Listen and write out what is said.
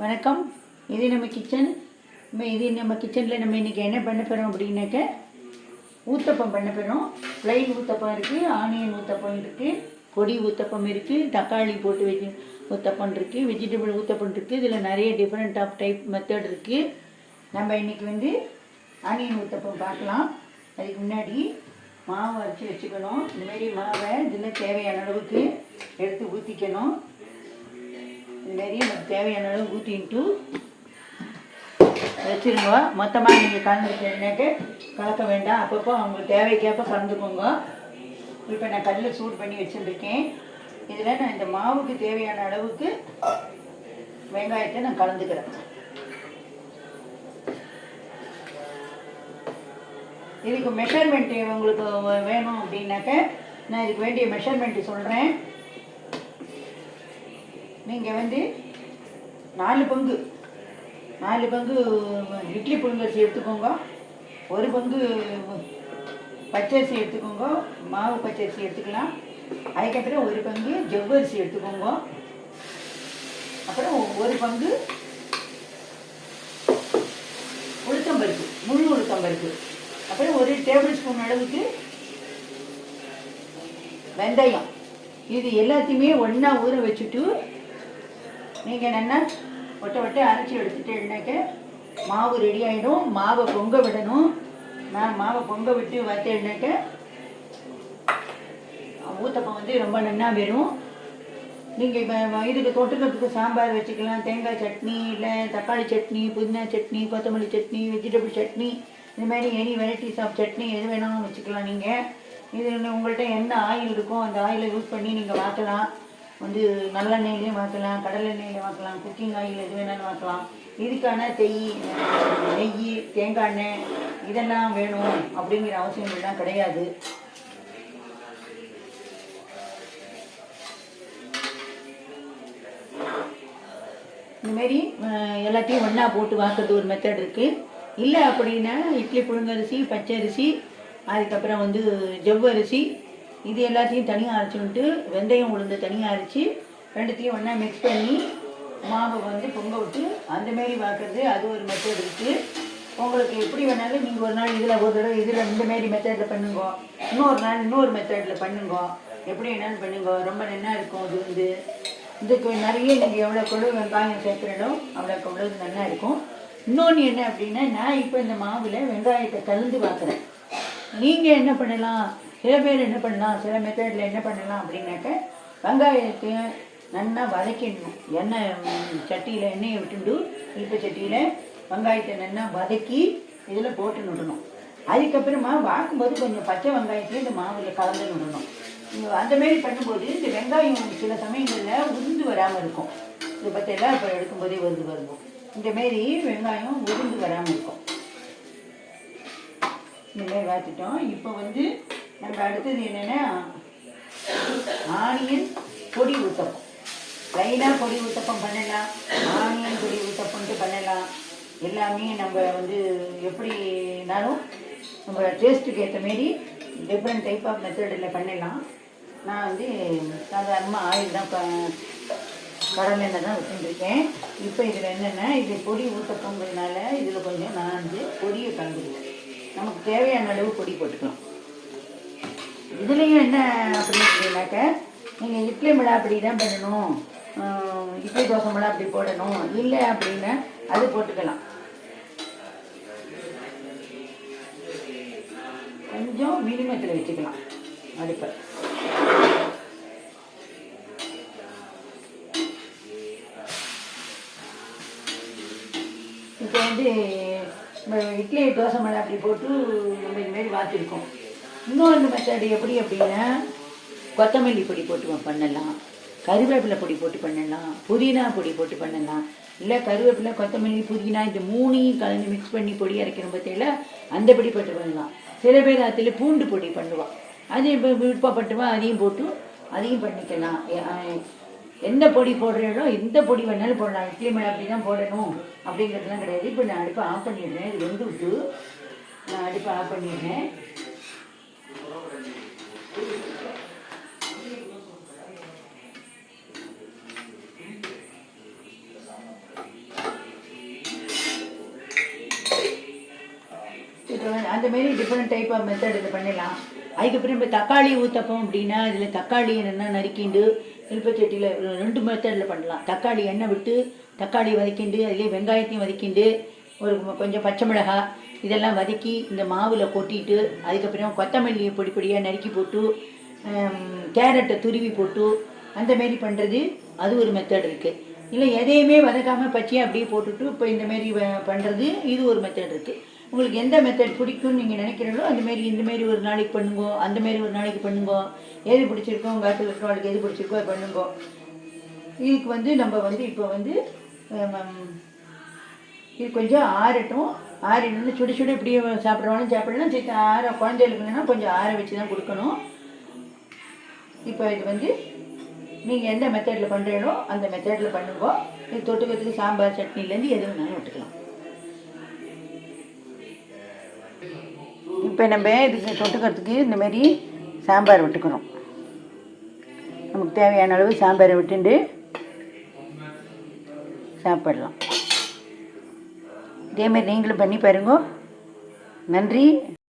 வணக்கம். இது நம்ம கிச்சன் நம்ம இது நம்ம கிச்சனில் நம்ம இன்றைக்கி என்ன பண்ண போகிறோம் அப்படின்னாக்க ஊத்தப்பம் பண்ண போகிறோம் ப்ளைன் ஊத்தப்பம் இருக்குது ஆனியன் ஊத்தப்பம் இருக்குது பொடி ஊத்தப்பம் இருக்குது தக்காளி போட்டு வெஜி ஊத்தப்பம் இருக்குது வெஜிடபிள் ஊத்தப்பம் இருக்குது இதில் நிறைய டிஃப்ரெண்ட் ஆஃப் டைப் மெத்தட் இருக்குது நம்ம இன்றைக்கி வந்து ஆனியன் ஊத்தப்பம் பார்க்கலாம். அதுக்கு முன்னாடி மாவு அரைச்சி வச்சுக்கணும். இந்தமாரி மாவை இதில் தேவையான அளவுக்கு எடுத்து ஊற்றிக்கணும் தேவையான அளவு ஊற்றின்ட்டு வச்சுருங்க. மொத்தமாக நீங்கள் கலந்துக்கிட்டீங்கன்னாக்க கலக்க வேண்டாம். அப்பப்போ அவங்களுக்கு தேவைக்கேற்ப கலந்துக்கோங்க. இப்போ நான் கல்லில் சூடு பண்ணி வச்சுருக்கேன். இதில் நான் இந்த மாவுக்கு தேவையான அளவுக்கு வெங்காயத்தை நான் கலந்துக்கிறேன். இதுக்கு மெஷர்மெண்ட் உங்களுக்கு வேணும் அப்படின்னாக்க நான் இதுக்கு வேண்டிய மெஷர்மெண்ட்டு சொல்கிறேன் நீங்கள் வந்து நாலு பங்கு. நாலு பங்கு இட்லி புழுங்கரிசி எடுத்துக்கோங்க. ஒரு பங்கு பச்சரிசி எடுத்துக்கோங்க. மாவு பச்சரிசி எடுத்துக்கலாம். அதுக்கப்புறம் ஒரு பங்கு ஜவ்வரிசி எடுத்துக்கோங்க. அப்புறம் ஒரு பங்கு உளுத்தம்பருப்பு முழு உளுத்தம்பருப்பு அப்புறம் ஒரு டேபிள் ஸ்பூன் அளவுக்கு வெந்தயம். இது எல்லாத்தையுமே ஒன்றா ஊற வச்சுட்டு நீங்கள் நல்லா ஒட்ட ஒட்ட அரைச்சி எடுத்துட்டேன்னாக்க மாவு ரெடி ஆகிடும் மாவை பொங்க விடணும். நான் மாவை பொங்க விட்டு வச்சேன்னாக்க ஊத்தப்பம் வந்து ரொம்ப நன்னா வரும் நீங்கள் இப்போ இதுக்கு தொட்டுக்கிறதுக்கு சாம்பார் வச்சுக்கலாம். தேங்காய் சட்னி இல்லை தக்காளி சட்னி புதினா சட்னி கொத்தமல்லி சட்னி வெஜிடபிள் சட்னி இந்த மாதிரி எனி வெரைட்டிஸ் ஆஃப் சட்னி எது வேணாலும் வச்சுக்கலாம் நீங்கள் இது உங்கள்கிட்ட என்ன ஆயில் இருக்கோ அந்த ஆயிலை யூஸ் பண்ணி நீங்கள் வாக்கலாம் வந்து நல்லெண்ணெயிலையும் வாக்கலாம் கடலெண்ணெயிலையும் வாக்கலாம் குக்கிங் ஆயில் எது வேணாலும் வாக்கலாம் இதுக்கான தெய் நெய் தேங்காய் எண்ணெய் இதெல்லாம் வேணும் அப்படிங்கிற அவசியங்கள்லாம் கிடையாது. இதுமாரி எல்லாத்தையும் ஒன்றா போட்டு வாக்குறது ஒரு மெத்தட் இருக்குது இல்லை அப்படின்னா இட்லி புழுங்கரிசி பச்சரிசி அதுக்கப்புறம் வந்து ஜவ்வரிசி இது எல்லாத்தையும் தனியாக அரைச்சிட்டு வெந்தயம் உளுந்து தனியாக அரைச்சி ரெண்டுத்தையும் ஒன்றா மிக்ஸ் பண்ணி மாவை வந்து பொங்க விட்டு அந்தமாரி பார்க்குறது அது ஒரு மெத்தட் இருக்குது உங்களுக்கு எப்படி வேணாலும் நீங்கள் ஒரு நாள் இதில் ஒரு தடவை இதில் இந்த மாரி மெத்தடில் பண்ணுங்க. இன்னொரு நாள் இன்னொரு மெத்தடில் பண்ணுங்க. எப்படி வேணாலும் பண்ணுங்க. ரொம்ப நல்லா இருக்கும் அது வந்து. இதுக்கு நிறைய நீங்கள் எவ்வளோ கூட வெங்காயம் சேர்க்குறதோ அவ்வளோக்கு அவ்வளோ நல்லா இருக்கும். இன்னொன்று என்ன அப்படின்னா நான் இப்போ இந்த மாவில் வெங்காயத்தை கலந்து பார்க்குறேன் நீங்கள் என்ன பண்ணலாம்? சில பேர் என்ன பண்ணலாம் சில மெத்தடில் என்ன பண்ணலாம் அப்படின்னாக்க வெங்காயத்தை நல்லா வதக்கிடணும். எண்ணெய் சட்டியில் எண்ணெயை விட்டுண்டு இழுப்பு சட்டியில் வெங்காயத்தை நல்லா வதக்கி இதில் போட்டு நுடணும். அதுக்கப்புறமா வாக்கும்போது கொஞ்சம் பச்சை வெங்காயத்தையும் இந்த மாவில் கலந்து நுடணும். அந்த மாரி பண்ணும்போது இந்த வெங்காயம் சில சமயங்களில் உருந்து வராமல் இருக்கும். இதை பற்றியெல்லாம் இப்போ எடுக்கும்போதே உருந்து வருவோம். இந்த மாரி வெங்காயம் உருந்து வராமல் இருக்கும். இந்த மாதிரி வாத்திட்டோம் இப்போ வந்து நம்ம அடுத்தது என்னென்னா ஆனியன் பொடி ஊத்தப்பம். லைனாக பொடி ஊத்தப்பம் பண்ணலாம். ஆனியன் பொடி ஊத்தப்பம்ட்டு பண்ணலாம். எல்லாமே நம்ம வந்து எப்படினாலும் நம்ம டேஸ்ட்டுக்கு ஏற்ற மாரி டிஃப்ரெண்ட் டைப் ஆஃப் மெத்தடில் பண்ணலாம். நான் வந்து சாதாரணமாக ஆயில் தான் க- தான் வச்சுருக்கேன் இப்போ இதில் என்னென்னா இது பொடி ஊத்தப்பங்கிறதுனால இதில் கொஞ்சம் நான் வந்து பொடியை கலந்துருவேன் நமக்கு தேவையான அளவு பொடி போட்டுக்கலாம். இதுலேயும் என்ன அப்படின்னு அப்படின்னாக்க நீங்கள் இட்லி மிளா அப்படி தான் பண்ணணும் இட்லி தோசை மிளா அப்படி போடணும். இல்லை அப்படின்னா அது போட்டுக்கலாம். கொஞ்சம் மினிமத்தில் வச்சுக்கலாம். அடுப்பை. இப்போ வந்து நம்ம இட்லி தோசை மழை அப்படி போட்டு நம்ம இதுமாரி வாத்திருக்கோம். இன்னொரு மெத்தடு எப்படி அப்படின்னா கொத்தமல்லி பொடி போட்டு பண்ணலாம். கருவேப்பிலை பொடி போட்டு பண்ணலாம். புதினா பொடி போட்டு பண்ணலாம். இல்லை கருவேப்பிலை கொத்தமல்லி புதினா இது மூணையும் கலந்து மிக்ஸ் பண்ணி பொடி அரைக்கிற பற்றியில் அந்த பொடி போட்டு பண்ணலாம். சில பேர் அதில் பூண்டு பொடி பண்ணுவாள் அது இப்போ விருப்பப்பட்டுவா அதையும் போட்டு அதையும் பண்ணிக்கலாம். எந்த பொடி போடுறீங்களோ எந்த பொடி வேணாலும் போடலாம். இட்லி மேலே அப்படி தான் போடணும். அப்படிங்கிறதுலாம் கிடையாது. இப்போ நான் அடுப்பை ஆஃப் பண்ணிடுறேன். இது வெந்து விட்டு நான் அடுப்பை ஆஃப் பண்ணிடுறேன். அந்த மாரி டிஃப்ரெண்ட் டைப் ஆஃப் மெத்தட் இது பண்ணிடலாம். அதுக்கப்புறம் இப்போ தக்காளி ஊற்றப்போம் அப்படின்னா இதில் தக்காளி என்னென்னா நறுக்கிண்டு நெருப்பச்சட்டியில் ரெண்டு மெத்தடில் பண்ணலாம். தக்காளி எண்ணெய் விட்டு தக்காளி வதக்கிண்டு அதிலே வெங்காயத்தையும் வதக்கிண்டு ஒரு கொஞ்சம் பச்சை மிளகாய் இதெல்லாம் வதக்கி இந்த மாவில் கொட்டிட்டு அதுக்கப்புறம் கொத்தமல்லியை பொடி பொடியாக நறுக்கி போட்டு கேரட்டை துருவி போட்டு அந்தமாரி பண்ணுறது அது ஒரு மெத்தட் இருக்குது இல்லை எதையுமே வதக்காமல் பச்சையாக அப்படியே போட்டுட்டு இப்போ இந்தமாரி வ- பண்ணுறது இது ஒரு மெத்தட் இருக்குது உங்களுக்கு எந்த மெத்தட் பிடிக்கும்னு நீங்கள் நினைக்கிறீங்களோ அந்தமாரி இந்தமாரி இந்த மாரி ஒரு நாளைக்கு பண்ணுங்க அந்த மாரி ஒரு நாளைக்கு பண்ணுங்க எது பிடிச்சிருக்கோ உங்கள் ஆட்டில் இருக்கிறவங்களுக்கு எது பிடிச்சிருக்கோ அது பண்ணுங்க. இதுக்கு வந்து நம்ம வந்து இப்போ வந்து இது கொஞ்சம் ஆறட்டும். ஆறி நின்று சுடி சுடி இப்படி சாப்பிட்றவாலும் சாப்பிடலாம் சரி ஆற குழந்தைகளுக்குன்னா கொஞ்சம் ஆற வச்சு தான் கொடுக்கணும். இப்போ இது வந்து நீங்கள் எந்த மெத்தடில் பண்ணுறீங்களோ அந்த மெத்தடில் பண்ணுங்க. இது தொட்டுக்கிறதுக்கு சாம்பார் சட்னிலேருந்து எது வேணாலும் விட்டுக்கலாம். இப்போ நம்ம இதுக்கு தொட்டுக்கிறதுக்கு இந்த மாதிரி சாம்பார் விட்டுக்கிறோம். நமக்கு தேவையான அளவு சாம்பாரை விட்டுண்டு சாப்பிடலாம். இதேமாரி நீங்களும் பண்ணி பாருங்க. நன்றி.